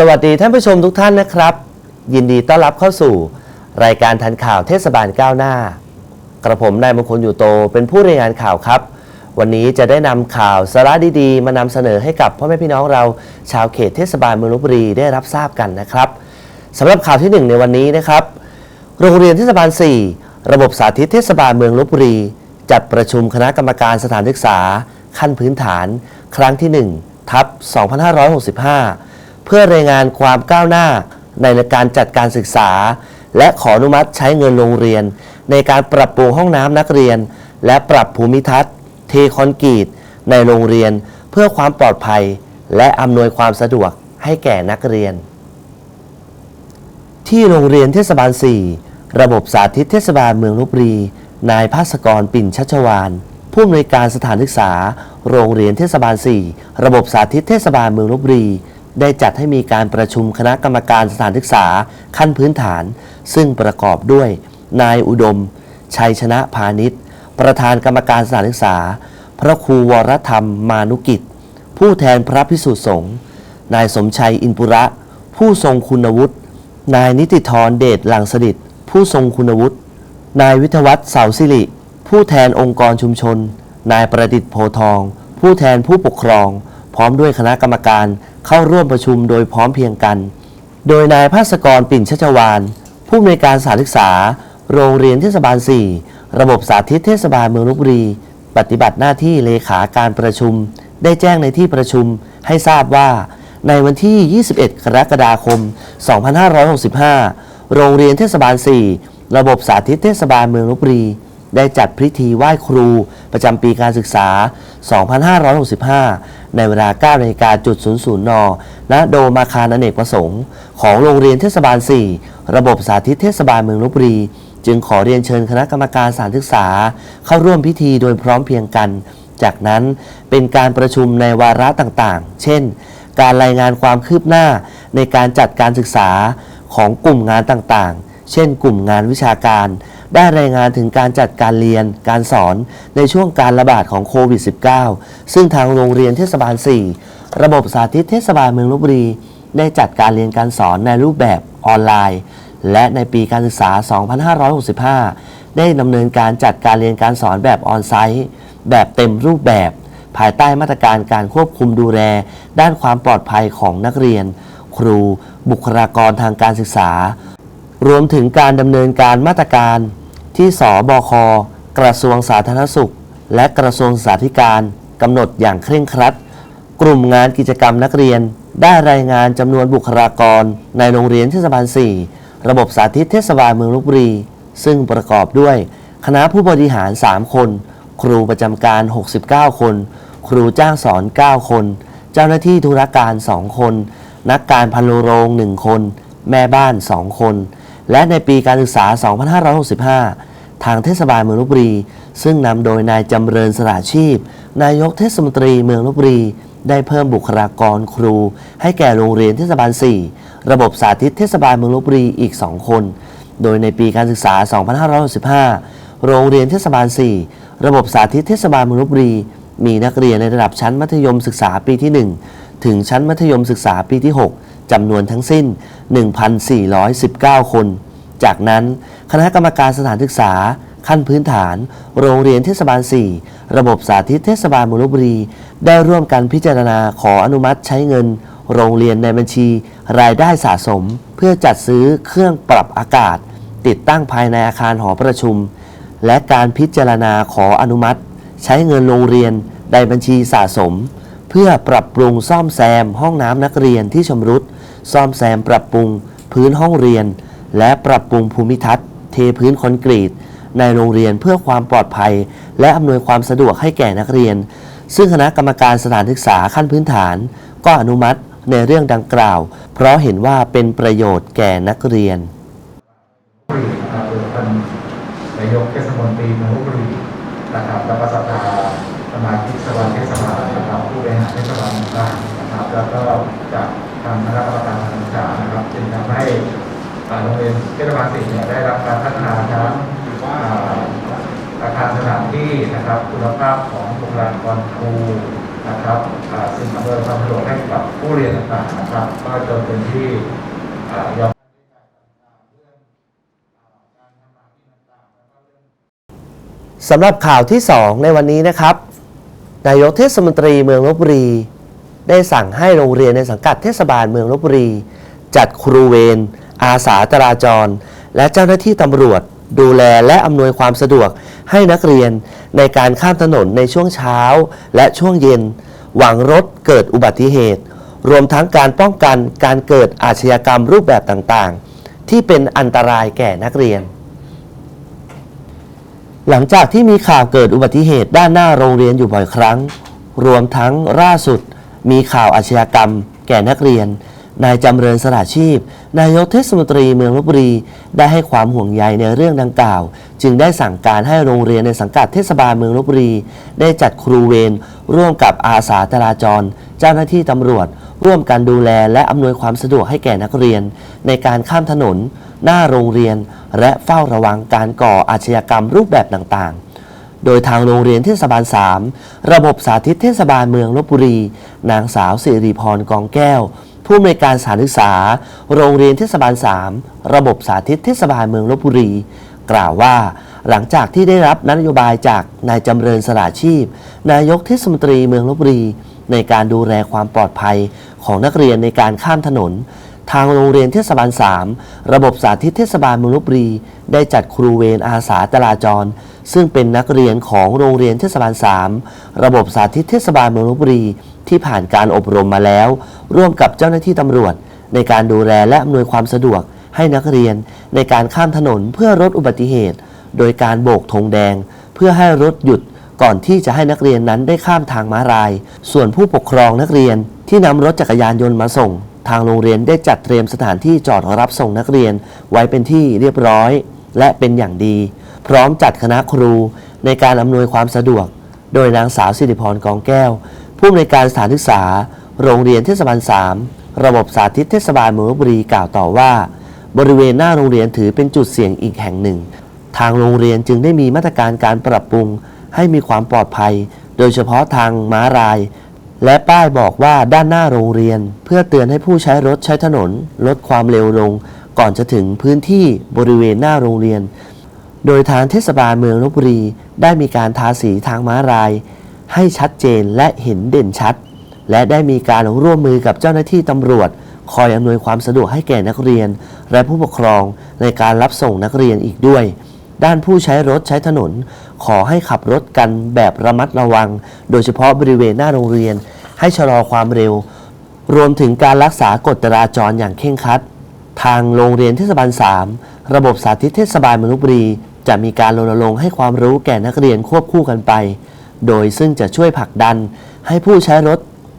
สวัสดีท่านผู้ชมทุกท่านนะครับ ยินดีต้อนรับเข้าสู่ รายการทันข่าวเทศบาลก้าวหน้า กระผมนายมงคลอยู่โตเป็นผู้รายงานข่าวครับ วันนี้จะได้นำข่าวสาระดีๆ มานำเสนอให้กับพ่อแม่พี่น้องเรา ชาวเขตเทศบาลเมืองลบบุรีได้รับทราบกันนะครับสำหรับข่าวที่หนึ่งในวันนี้นะครับ โรงเรียนเทศบาล 4 ระบบสาธิตเทศบาลเมืองลบบุรี จัดประชุมคณะกรรมการสถานศึกษา ขั้นพื้นฐาน ครั้งที่1ทับ2565 เพื่อรายงานความก้าวหน้าในการจัดการศึกษา และขออนุมัติใช้เงินโรงเรียน ในการปรับปรุงห้องน้ำนักเรียน และปรับภูมิทัศน์ เทคอนกรีต ในโรงเรียน เพื่อความปลอดภัย และอำนวยความสะดวกให้แก่นักเรียน ที่โรงเรียนเทศบาล 4 ระบบสาธิตเทศบาลเมืองลบบุรี นายภาสกรปิ่นชัชวานผู้อำนวยการสถานศึกษา โรงเรียนเทศบาล 4 ระบบสาธิตเทศบาลเมืองลบบุรี ได้จัดให้มีการประชุมคณะกรรมการสถานศึกษาขั้นพื้นฐาน ซึ่งประกอบด้วย นายอุดม ชัยชนะพาณิชย์ ประธานกรรมการสถานศึกษา พระครูวรธรรมมานุกิจ ผู้แทนพระพิสุสงฆ์นายสมชัยอินปุระ ผู้ทรงคุณวุฒินายนิติธรเดชหลังสดิตผู้ทรงคุณวุฒินายวิทวัฒน์เสาสิริ ผู้แทนองค์กรชุมชน นายประดิษฐ์โพทอง ผู้แทนผู้ปกครอง พร้อมด้วยคณะกรรมการเข้าร่วมประชุมโดยพร้อมเพียงกัน โดยนายภาสกรปิ่นชัชวานผู้อำนวยการสานศึกษา โรงเรียนเทศบาล 4 ระบบสาธิตเทศบาลเมืองลบบุรี ปฏิบัติหน้าที่เลขาการประชุม ได้แจ้งในที่ประชุมให้ทราบว่า ในวันที่ 21 กรกฎาคม 2565 โรงเรียนเทศบาล 4 ระบบสาธิตเทศบาลเมืองลบบุรี ได้จัดพิธีไหว้ครู ประจำปีการศึกษา 2565 ในเวลา9นาฬิกาจุด00 น ณ โดมอาคารอเนกประสงค์ ของโรงเรียนเทศบาล 4 ระบบสาธิตเทศบาลเมืองลบบุรี จึงขอเรียนเชิญคณะกรรมการสานศึกษา เข้าร่วมพิธีโดยพร้อมเพียงกัน จากนั้นเป็นการประชุมในวาระต่างๆ เช่น การรายงานความคืบหน้าในการจัดการศึกษาของกลุ่มงานต่างๆ เช่น กลุ่มงานวิชาการ ได้รายงานถึงการจัดการเรียนการสอนในช่วงการระบาดของโควิด -19 ซึ่งทางโรงเรียนเทศบาล 4 ระบบสาธิตเทศบาลเมืองลบบุรี ได้จัดการเรียนการสอนในรูปแบบออนไลน์ และในปีการศึกษา 2565 ได้ดำเนินการจัดการเรียนการสอนแบบออนไซต์ แบบเต็มรูปแบบ ภายใต้มาตรการการควบคุมดูแล ด้านความปลอดภัยของนักเรียน ครู บุคลากรทางการศึกษา รวมถึงการดำเนินการมาตรการที่สบค กระทรวงสาธารณสุข และกระทรวงสาธการกำหนดอย่างเคร่งครัด กลุ่มงานกิจกรรมนักเรียน ได้รายงานจำนวนบุคลากร ในโรงเรียนเทศบาล 4 ระบบสาธิตเทศบาลเมืองลบบุรี ซึ่งประกอบด้วย คณะผู้บริหาร 3 คน ครูประจำการ 69 คน ครูจ้างสอน 9 คน เจ้าหน้าที่ธุรการ 2 คน นักการพันโลโรง 1 คน แม่บ้าน 2 คน และในปีการศึกษา 2565 ทางเทศบาลเมืองลบบุรี ซึ่งนำโดยนายจำเริญสระชีพ นายกเทศมนตรีเมืองลบบุรี ได้เพิ่มบุคลากรครู ให้แก่โรงเรียนเทศบาล 4 ระบบสาธิตเทศบาลเมืองลบบุรีอีก 2 คน โดยในปีการศึกษา 2565 โรงเรียนเทศบาล 4 ระบบสาธิตเทศบาลเมืองลบบุรี มีนักเรียนในระดับชั้นมัธยมศึกษาปีที่ 1 ถึงชั้นมัธยมศึกษาปีที่ 6 จำนวนทั้งสิ้น 1,419 คน จากนั้นคณะกรรมการสถานศึกษา ขั้นพื้นฐาน โรงเรียนเทศบาล 4 ระบบสาธิตเทศบาลมืองลบบุรี ได้ร่วมกันพิจารณาขออนุมัติใช้เงิน โรงเรียนในบัญชี รายได้สะสม เพื่อจัดซื้อเครื่องปรับอากาศ ติดตั้งภายในอาคารหอประชุม และการพิจารณาขออนุมัติ ใช้เงินโรงเรียนในบัญชีสะสมเพื่อปรับปรุงซ่อมแซมห้องน้ำนักเรียนที่ชำรุด ซ่อมแซมปรับปรุง พื้นห้องเรียน และปรับปรุงภูมิทัศน์ เทพื้นคอนกรีต ในโรงเรียนเพื่อความปลอดภัย และอำนวยความสะดวกให้แก่นักเรียน ซึ่งคณะกรรมการสถานศึกษาขั้นพื้นฐาน ก็อนุมัติในเรื่องดังกล่าว เพราะเห็นว่าเป็นประโยชน์แก่นักเรียนบรีนะครับโดยท่านนายกเทศมนตรีมืองลบบุรีนะครับแล้วก็สภาสมาชิกสภาเทศบาลนะครับผู้บริหารเทศบาลต่างๆนะครับแล้วก็จาก ทางคณะกรรมการการศึกษานะครับจึงทำให้โรงเรียนเทศบาลสี่เนี่ยได้รับการพัฒนาทั้งอาคารสถานที่นะครับคุณภาพของบุคลากรครูนะครับสิ่งอำนวยความสะดวกให้กับผู้เรียนต่างๆนะครับ ก็จนเป็นที่ยอมสำหรับข่าวที่ 2 ในวันนี้นะครับ นายกเทศมนตรีเมืองลบบุรี ได้สั่งให้โรงเรียนในสังกัดเทศบาลเมืองลบบุรี จัดครูเวรอาสาจราจร และเจ้าหน้าที่ตำรวจ ดูแลและอำนวยความสะดวกให้นักเรียนในการข้ามถนนในช่วงเช้าและช่วงเย็น หวังรถเกิดอุบัติเหตุ รวมทั้งการป้องกันการเกิดอาชญากรรมรูปแบบต่างๆ ที่เป็นอันตรายแก่นักเรียนหลังจากที่มีข่าวเกิดอุบัติเหตุด้านหน้าโรงเรียนอยู่บ่อยครั้ง รวมทั้งล่าสุด มีข่าวอาชญากรรม แก่นักเรียน นายจำเริญสละชีพ นายกเทศมนตรีเมืองลบบุรี ได้ให้ความห่วงใยในเรื่องดังกล่าว จึงได้สั่งการให้โรงเรียนในสังกัดเทศบาลเมืองลบบุรี ได้จัดครูเวรร่วมกับอาสาจราจร เจ้าหน้าที่ตำรวจ ร่วมกันดูแลและอำนวยความสะดวกให้แก่นักเรียน ในการข้ามถนน หน้าโรงเรียน และเฝ้าระวังการก่ออาชญากรรมรูปแบบต่างๆ โดยทางโรงเรียนเทศบาล 3 ระบบสาธิตเทศบาลเมืองลบบุรี นางสาวสิริพรกองแก้ว ผู้อำนวยการสถานศึกษา โรงเรียนเทศบาล 3 ระบบสาธิตเทศบาลเมืองลบบุรี กล่าวว่า หลังจากที่ได้รับนโยบายจากนายจำเริญสละชีพ นายกเทศมนตรีเมืองลบบุรี ในการดูแลความปลอดภัยของนักเรียนในการข้ามถนนทางโรงเรียนเทศบาล 3 ระบบสาธิตเทศบาลเมืองลบบุรี ได้จัดครูเวรอาสาจราจร ซึ่งเป็นนักเรียนของโรงเรียนเทศบาล 3 ระบบสาธิตเทศบาลเมืองลบบุรี ที่ผ่านการอบรมมาแล้ว ร่วมกับเจ้าหน้าที่ตำรวจ ในการดูแลและอำนวยความสะดวกให้นักเรียนในการข้ามถนนเพื่อลดอุบัติเหตุ โดยการโบกธงแดง เพื่อให้รถหยุดก่อนที่จะให้นักเรียนนั้นได้ข้ามทางม้าลาย ส่วนผู้ปกครองนักเรียนที่นำรถจักรยานยนต์มาส่ง ทางโรงเรียนได้จัดเตรียมสถานที่จอดรับส่งนักเรียน ไว้เป็นที่เรียบร้อย และเป็นอย่างดี พร้อมจัดคณะครูในการอำนวยความสะดวก โดยนางสาวสิริพรกองแก้ว ผู้อำนวยการสถานศึกษา โรงเรียนเทศบาล 3 ระบบสาธิตเทศบาลเมืองลบบุรีกล่าวต่อว่า บริเวณหน้าโรงเรียนถือเป็นจุดเสี่ยงอีกแห่งหนึ่ง ทางโรงเรียนจึงได้มีมาตรการการปรับปรุง ให้มีความปลอดภัย โดยเฉพาะทางม้าลาย และป้ายบอกว่าด้านหน้าโรงเรียน เพื่อเตือนให้ผู้ใช้รถใช้ถนน ลดความเร็วลง ก่อนจะถึงพื้นที่บริเวณหน้าโรงเรียน โดยทางเทศบาลเมืองลบบุรี ได้มีการทาสีทางม้าลาย ให้ชัดเจนและเห็นเด่นชัด และได้มีการร่วมมือกับเจ้าหน้าที่ตำรวจ คอยอำนวยความสะดวกให้แก่นักเรียน และผู้ปกครองในการรับส่งนักเรียนอีกด้วย ด้านผู้ใช้รถใช้ถนน ขอให้ขับรถกันแบบระมัดระวัง โดยเฉพาะบริเวณหน้าโรงเรียน ให้ชะลอความเร็ว รวมถึงการรักษากฎจราจรอย่างเคร่งครัด ทางโรงเรียนเทศบาล 3 ระบบสาธิตเทศบาลมืองลบบุรี จะมีการรณรงค์ให้ความรู้แก่นักเรียนควบคู่กันไป โดยซึ่งจะช่วยผลักดันให้ผู้ใช้รถ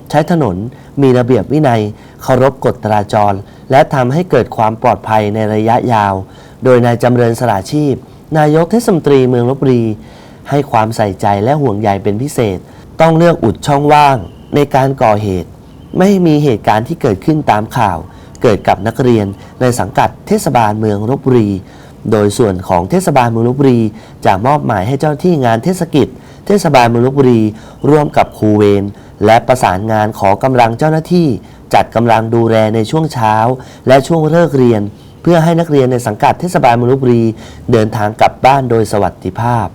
ใช้ถนน มีระเบียบวินัย เคารพกฎจราจร และทำให้เกิดความปลอดภัยในระยะยาว โดยนายจำเริญสละชีพ นายกเทศมนตรีเมืองลบบุรี ให้ความใส่ใจและห่วงใยเป็นพิเศษ ต้องเลือกอุดช่องว่างในการก่อเหตุ ไม่มีเหตุการณ์ที่เกิดขึ้นตามข่าว เกิดกับนักเรียนในสังกัดเทศบาลเมืองลบบุรี โดยส่วนของเทศบาลเมืองลบบุรีจะมอบหมายให้เจ้าที่งานเทศกิจ เทศบาลเมืองลบบุรี ร่วมกับครูเวรและประสานงานขอกำลังเจ้าหน้าที่ จัดกำลังดูแลในช่วงเช้า และช่วงเลิกเรียน เพื่อให้นักเรียนในสังกัดเทศบาลเมืองลบบุรี เดินทางกลับบ้านโดยสวัสดิภาพ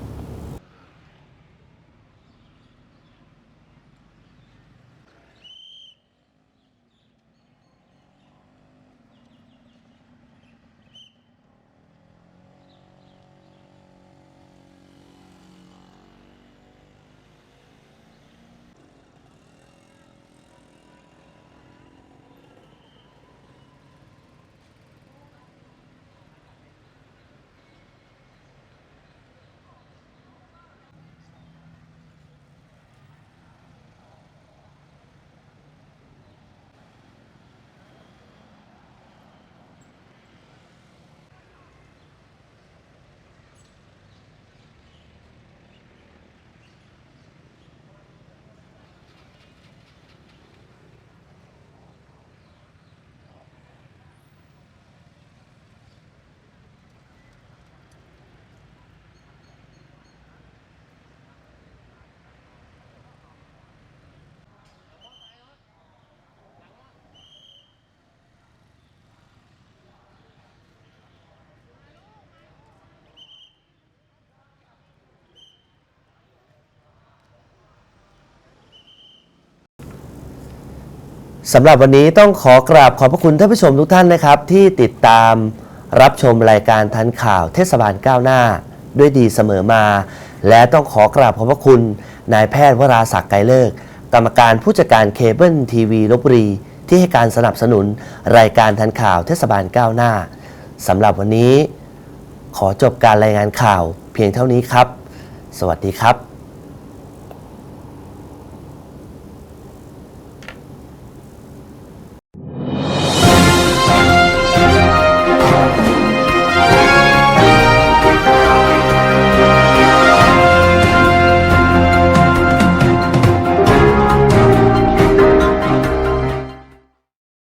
สำหรับวันนี้ต้องขอกราบขอบพระคุณท่านผู้ชมทุกท่านนะครับ ที่ติดตามรับชมรายการทันข่าวเทศบาลก้าวหน้า ด้วยดีเสมอมา และต้องขอกราบขอบพระคุณนายแพทย์วราศักดิ์ไกรเลิก กรรมการผู้จัดการเคเบิลทีวีลบบุรี ที่ให้การสนับสนุนรายการทันข่าวเทศบาลก้าวหน้าสำหรับวันนี้ ขอจบการรายงานข่าวเพียงเท่านี้ครับ สวัสดีครับ